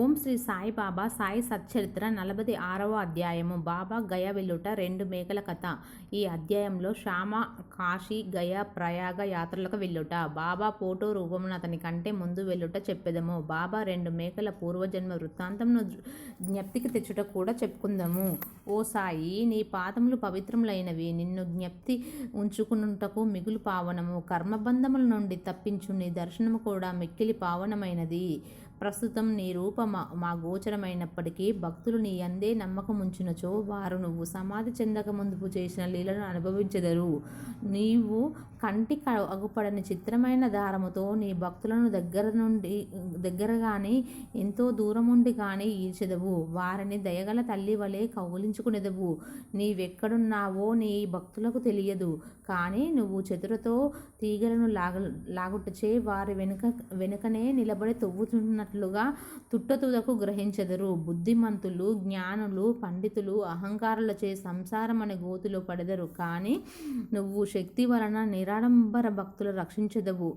ఓం శ్రీ సాయి బాబా సాయి సచ్చరిత్ర నలభై ఆరవ అధ్యాయము. బాబా గయ వెల్లుట రెండు మేకల కథ. ఈ అధ్యాయంలో శ్యామ కాశీ గయ ప్రయాగ యాత్రలకు వెళ్ళుట. బాబా ఫోటో రూపమున అతని కంటే ముందు వెళ్ళుట చెప్పెదము. బాబా రెండు మేకల పూర్వజన్మ వృత్తాంతంను జ్ఞప్తికి తెచ్చుట కూడా చెప్పుకుందాము. ఓ సాయి నీ పాదములు పవిత్రములైనవి. నిన్ను జ్ఞప్తి ఉంచుకునుటకు మిగులు పావనము. కర్మబంధముల నుండి తప్పించు. నీ దర్శనము కూడా మిక్కిలి పావనమైనది. ప్రస్తుతం నీ రూప మా గోచరమైనప్పటికీ భక్తులు నీ అందే నమ్మకం వారు నువ్వు సమాధి చెందక ముందుపు చేసిన లీలను అనుభవించెదరు. నీవు కంటి అగుపడని చిత్రమైన దారముతో నీ భక్తులను దగ్గర నుండి దగ్గర కానీ ఎంతో దూరం ఉండి కానీ ఈడ్చెదవు వారిని దయగల తల్లి వలె కౌగులించుకునేదవు. నీవెక్కడున్నావో నీ భక్తులకు తెలియదు. కానీ నువ్వు చతురతో తీగలను లాగ లాగుటచే వారి వెనుక వెనుకనే నిలబడి తవ్వుతున్నట్లుగా తుట్టతుదకు గ్రహించెదరు. బుద్ధిమంతులు జ్ఞానులు పండితులు అహంకారులచే సంసారం అనే గోతులో పడెదరు. కానీ నువ్వు శక్తి వలన నిరాడంబర భక్తులు రక్షించదవు.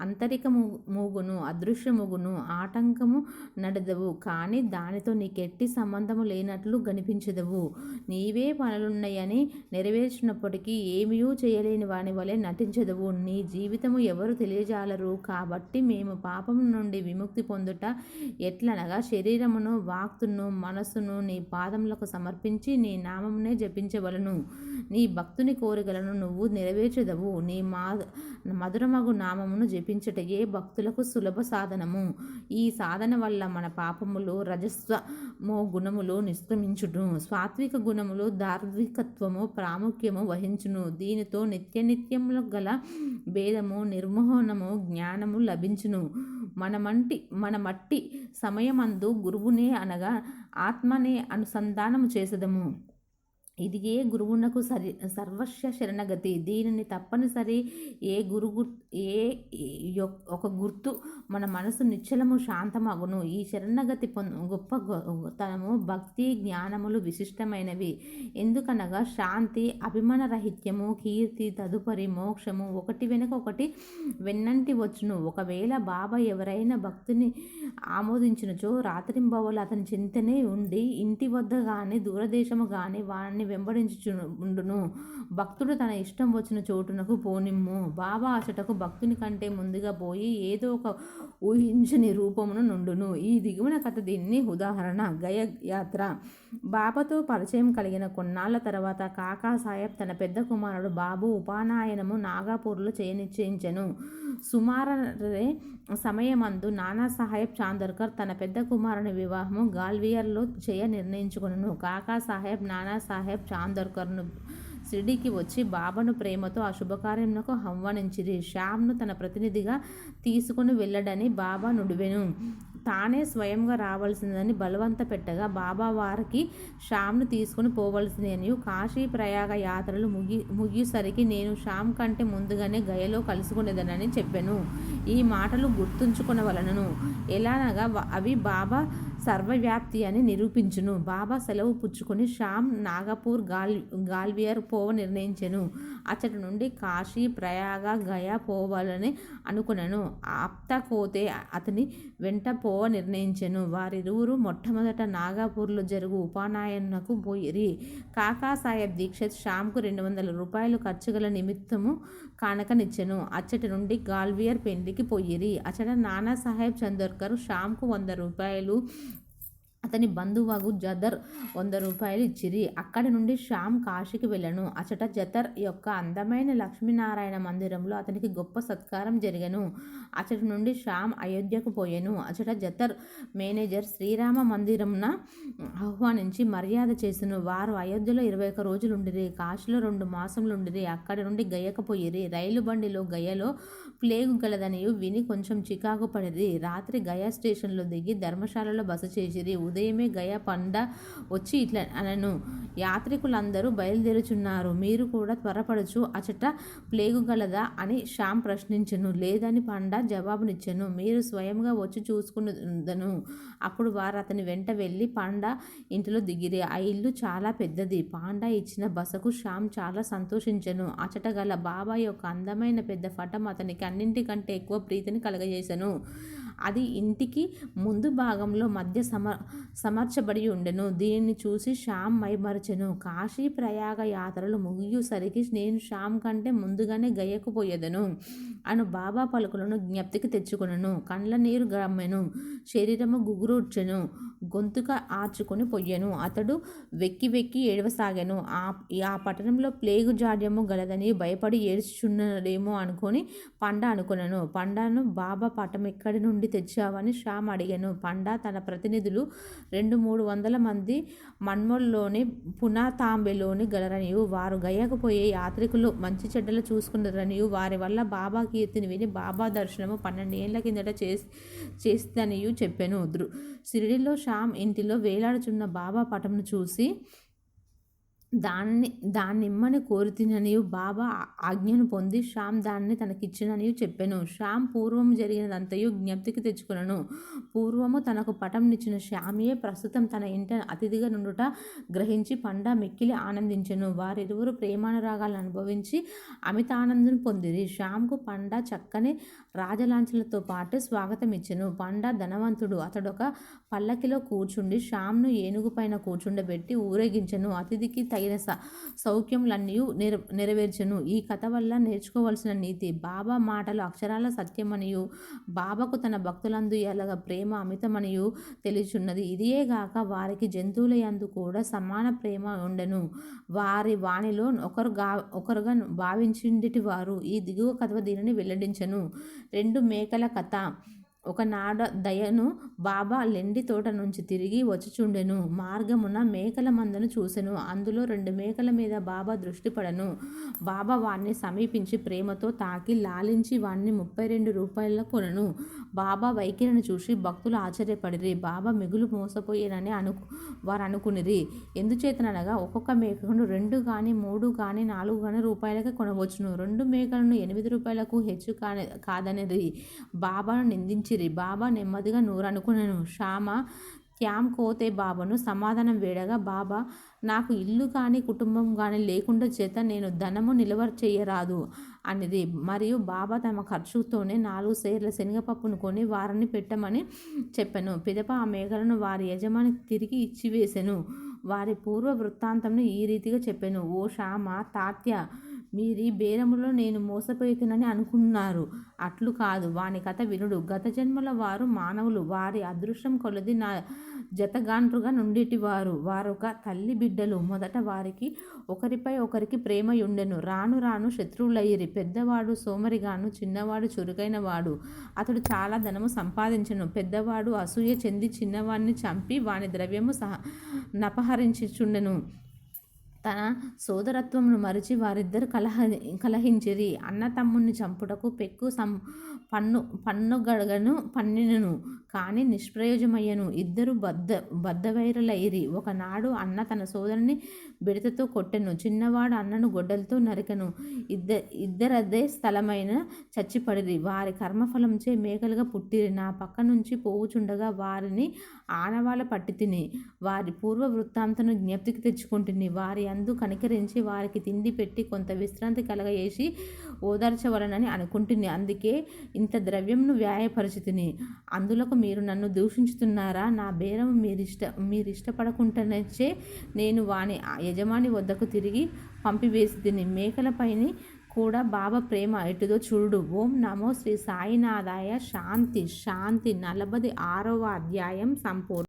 అంతరిక ము- మూగును అదృశ్యముగును ఆటంకము నడదవు. కానీ దానితో నీకెట్టి సంబంధము లేనట్లు కనిపించదవు నీవే పనులున్నాయని నెరవేర్చినప్పటికీ ఏమీ చేయలేని వాని వలె నటించదవు. నీ జీవితము ఎవరు తెలియజాలరు? కాబట్టి మేము పాపం నుండి విముక్తి పొందుట ఎట్లనగా శరీరమును వాక్తును మనస్సును నీ పాదములకు సమర్పించి నీ నామమునే జపించవలను. నీ భక్తుని కోరికలను నువ్వు నెరవేర్చదవు. నీ మా మధురమగు నామమును జపించుటయే భక్తులకు సులభ సాధనము? ఈ సాధన వల్ల మన పాపములు రజస్వమో గుణములు నిష్క్రమించును. సాత్విక గుణములు దార్వికత్వము ప్రాముఖ్యము వహించును. దీనితో నిత్య నిత్యములు గల భేదము నిర్మోహనము జ్ఞానము లభించును. మనమంటి మన మట్టి సమయమందు గురువునే అనగా ఆత్మనే అనుసంధానము చేసదము. ఇది ఏ గురువునకు సరి సర్వస్వ శరణగతి. దీనిని తప్పనిసరి ఏ గురు ఏ ఒక గుర్తు మన మనసు నిశ్చలము శాంతమగును. ఈ శరణగతి పొందు గొప్ప తనము భక్తి జ్ఞానములు విశిష్టమైనవి. ఎందుకనగా శాంతి అభిమానరహిత్యము కీర్తి తదుపరి మోక్షము ఒకటి వెనుక ఒకటి వెన్నంటి వచ్చును. ఒకవేళ బాబా ఎవరైనా భక్తిని ఆమోదించినచో రాత్రింబవలు అతని చింతనే ఉండి ఇంటి వద్ద కానీ దూరదేశము కానీ వారిని వెంబడించు ఉండును భక్తుడు తన ఇష్టం వచ్చిన చోటునకు పోనిమ్ము. బాబా అచటకు భక్తుని కంటే ముందుగా పోయి ఏదో ఒక ఊహించని రూపమును నుండును. ఈ దిగువన కథ దీన్ని ఉదాహరణ గయ యాత్ర బాబాతో పరిచయం కలిగిన కొన్నాళ్ళ తర్వాత కాకా సాహెబ్ తన పెద్ద కుమారుడు బాబు ఉపానాయనము నాగాపూర్లో చేయనిశ్చయించెను సుమారే సమయమందు నానా సాహెబ్ చాందర్కర్ తన పెద్ద కుమారుని వివాహము గాల్వియర్లో చేయ నిర్ణయించుకును కాకా సాహెబ్ నానా సాహెబ్ చాందర్కర్ను షిర్డీకి వచ్చి బాబాను ప్రేమతో ఆ శుభకార్యమునకు ఆహ్వానించిరి శ్యామ్ను తన ప్రతినిధిగా తీసుకుని వెళ్ళడని బాబా నుడివెను. తానే స్వయంగా రావాల్సిందని బలవంత పెట్టగా బాబా వారికి శ్యామ్ను తీసుకుని పోవలసిందని కాశీ ప్రయాగ యాత్రలు ముగి ముగిసరికి నేను శ్యామ్ కంటే ముందుగానే గయలో కలుసుకునేదనని చెప్పాను. ఈ మాటలు గుర్తుంచుకునవలనను. ఎలానగా అవి బాబా సర్వవ్యాప్తి అని నిరూపించును. బాబా సెలవు పుచ్చుకొని శ్యామ్ నాగపూర్ గాల్ గాల్వియర్ పోవ నిర్ణయించెను. అచ్చటి నుండి కాశీ ప్రయాగ గయా పోవాలని అనుకున్నాను ఆప్త కోతే అతని వెంట పోవ నిర్ణయించెను. వారిరువురు మొట్టమొదట నాగాపూర్లో జరుగు ఉపానాయనకు పోయిరి. కాకాసాహెబ్ దీక్షిత్ శ్యామ్కు రెండు వందల రూపాయలు ఖర్చు గల నిమిత్తము కానకనిచ్చెను. అచ్చటి నుండి గాల్వియర్ పెండ్లికి పోయిరి. అచ్చట నానా సాహెబ్ చందోర్కర్ శ్యామ్కు వంద రూపాయలు అతని బంధువగు జదర్ వంద రూపాయలు ఇచ్చిరి. అక్కడి నుండి శ్యామ్ కాశీకి వెళ్ళను. అచట జతర్ యొక్క అందమైన లక్ష్మీనారాయణ మందిరంలో అతనికి గొప్ప సత్కారం జరిగను. అచటి నుండి శ్యామ్ అయోధ్యకు పోయెను. అచట జతర్ మేనేజర్ శ్రీరామ మందిరంన ఆహ్వానించి మర్యాద చేసెను. వారు అయోధ్యలో ఇరవై ఒక్క రోజులు ఉండిరి కాశీలో రెండు మాసములు ఉండిరి అక్కడి నుండి గయకు పోయిరి. రైలు బండిలో గయలో ప్లేగు గలదనియు విని కొంచెం చికాకు పడిరి. రాత్రి గయా స్టేషన్లో దిగి ధర్మశాలలో బస చేసిరి. ఉదయమే గయా పండ వచ్చి ఇట్లా అనను యాత్రికులందరూ బయలుదేరుచున్నారు. మీరు కూడా త్వరపడుచు అచట ప్లేగు గలదా అని శ్యామ్ ప్రశ్నించను. లేదని పండ జవాబునిచ్చెను. మీరు స్వయంగా వచ్చి చూసుకున్నదను. అప్పుడు వారు అతని వెంట వెళ్ళి పాండ ఇంటిలో దిగిరి. ఆ ఇల్లు చాలా పెద్దది. పాండా ఇచ్చిన బసకు శ్యామ్ చాలా సంతోషించను. అచట గల బాబా యొక్క అందమైన పెద్ద ఫటం అతనికి అన్నింటికంటే ఎక్కువ ప్రీతిని కలగజేశాను అది ఇంటికి ముందు భాగంలో మధ్య సమ సమర్చబడి ఉండెను. దీనిని చూసి శ్యామ్ మైమరచెను. కాశీ ప్రయాగ యాత్రలు ముగియుసరికి నేను శ్యామ్ కంటే ముందుగానే గయ్యకు పోయేదను అను బాబా పలుకులను జ్ఞప్తికి తెచ్చుకొనను. కండ్ల నీరు గమ్మెను శరీరము గుగురూడ్చెను. గొంతుక ఆర్చుకొని పొయ్యెను. అతడు వెక్కి వెక్కి ఏడవసాగాను. ఆ ఆ పట్టణంలో ప్లేగు జాడ్యము గలదని భయపడి ఏడ్చుచున్నదేమో అనుకొని పండ అనుకున్నాను పండాను బాబా పటం ఎక్కడి నుండి తెచ్చావని శ్యామ్ అడిగాను. పండ తన ప్రతినిధులు రెండు మూడు వందల మంది మన్మోల్లోని పునాతాంబెలోని గలరనియు. వారు గయ్యకపోయే యాత్రికులు మంచి చెడ్డలు చూసుకున్నారనియు. వారి వల్ల బాబా కీర్తిని విని బాబా దర్శనము పన్నెండు ఏళ్ళ కిందట చేసి చేస్తనియు చెప్పాను. శిరిడిలో శ్యామ్ ఇంటిలో వేలాడుచున్న బాబా పటంను చూసి దాన్ని దాన్నిమ్మని కోరితిననియు బాబా ఆజ్ఞను పొంది శ్యామ్ దాన్ని తనకిచ్చిననియు చెప్పెను. శ్యామ్ పూర్వము జరిగినదంతయు జ్ఞప్తికి తెచ్చుకునను. పూర్వము తనకు పటంనిచ్చిన శ్యామియే ప్రస్తుతం తన ఇంట అతిథిగా నుండుట గ్రహించి పండ మిక్కిలి ఆనందించెను. వారిరువురు ప్రేమానురాగాలను అనుభవించి అమిత ఆనందం పొందిరి. శ్యామ్కు పండ చక్కని రాజలాంఛలతో పాటు స్వాగతం ఇచ్చెను పండ ధనవంతుడు. అతడొక పల్లకిలో కూర్చుండి శ్యామ్ను ఏనుగు పైన కూర్చుండబెట్టి ఊరేగించెను. అతిథికి తగిన స సౌఖ్యములన్నీ నెర నెరవేర్చను. ఈ కథ వల్ల నేర్చుకోవలసిన నీతి. బాబా మాటలు అక్షరాల సత్యమనియు. బాబాకు తన భక్తులందు ఎలాగ ప్రేమ అమితమనియు తెలియచున్నది ఇదియేగాక వారికి జంతువుల యందు కూడా సమాన ప్రేమ ఉండను. వారి వాణిలో ఒకరు గా ఒకరుగా భావించిండిటి వారు ఈ దిగువ కథ దీనిని వెల్లడించను. రెండు మేకల కథ. ఒకనాడ దయను బాబా లెండి తోట నుంచి తిరిగి వచ్చుచుండెను. మార్గమున మేకల మందను చూసెను. అందులో రెండు మేకల మీద బాబా దృష్టి పడను. బాబా వాణ్ణి సమీపించి ప్రేమతో తాకి లాలించి వాణ్ణి ముప్పై రెండు రూపాయల కొనను. బాబా వైఖరిని చూసి భక్తులు ఆశ్చర్యపడిరి. బాబా మిగులు మోసపోయేనని అను వారు అనుకునిరి. ఎందుచేతనగా ఒక్కొక్క మేకను రెండు కానీ మూడు కానీ నాలుగు కానీ రూపాయలకి కొనవచ్చును. రెండు మేకలను ఎనిమిది రూపాయలకు హెచ్చు కాని కాదనేది బాబాను నిందించిరి. బాబా నెమ్మదిగా నూరనుకునను. శ్యామ త్యామ్ కోతే బాబాను సమాధానం వేడగా బాబా నాకు ఇల్లు కానీ కుటుంబం కానీ లేకుండా చేత నేను ధనము నిలవర చేయరాదు. అనేది మరియు బాబా తమ ఖర్చుతోనే నాలుగు సేర్ల శనగపప్పును కొని వారిని పెట్టమని చెప్పాను. పిదప ఆ మేకలను వారి యజమానికి తిరిగి ఇచ్చివేశాను వారి పూర్వ వృత్తాంతంను ఈ రీతిగా చెప్పాను. ఓ శ్యామ తాత్య మీరీ బేరములో నేను మోసపోయితనని అనుకున్నారు. అట్లు కాదు. వాని కథ వినుడు. గత జన్మల వారు మానవులు. వారి అదృష్టం కొలది నా జతగాండ్రుగా నుండిటివారు వారొక తల్లి బిడ్డలు. మొదట వారికి ఒకరిపై ఒకరికి ప్రేమ ఉండెను రాను రాను శత్రువులయ్యిరి. పెద్దవాడు సోమరిగాను చిన్నవాడు చురుకైన వాడు అతడు చాలా ధనము సంపాదించను. పెద్దవాడు అసూయ చెంది చిన్నవాడిని చంపి వాని ద్రవ్యము సహ నపహరించుచుండెను. తన సోదరత్వమును మరిచి వారిద్దరు కలహ కలహించిరి. అన్న తమ్ముణ్ణి చంపుటకు పెక్కు సం పన్ను పన్నుగడగను పన్నినను. కానీ నిష్ప్రయోజమయ్యను ఇద్దరు బద్ద బద్దవైరులైరి. ఒకనాడు అన్న తన సోదరుని బిడతతో కొట్టెను. చిన్నవాడు అన్నను గొడ్డలతో నరికను. ఇద్ద ఇద్దరదే స్థలమైన చచ్చిపడిరి. వారి కర్మఫలంచే మేకలుగా పుట్టిరి. నా పక్క నుంచి పోవుచుండగా వారిని ఆనవాళ్ళ పట్టి తిని వారి పూర్వ వృత్తాంతను జ్ఞప్తికి తెచ్చుకుంటుంది వారి నందు కనికరించి వారికి తిండి పెట్టి కొంత విశ్రాంతి కలగజేసి ఓదార్చవలనని అనుకుంటుని. అందుకే ఇంత ద్రవ్యంను వ్యాయపరిచితిని. అందులకు మీరు నన్ను దూషించుతున్నారా? నా బేరం మీరిష్ట మీరిష్టపడకుండానచ్చే నేను వాని యజమాని వద్దకు తిరిగి పంపివేసి తిని మేకలపైని కూడా బాబా ప్రేమ ఎటుదో చూడు ఓం నమో శ్రీ సాయినాథాయ. శాంతి శాంతి నలభై ఆరవ అధ్యాయం సంపూర్ణ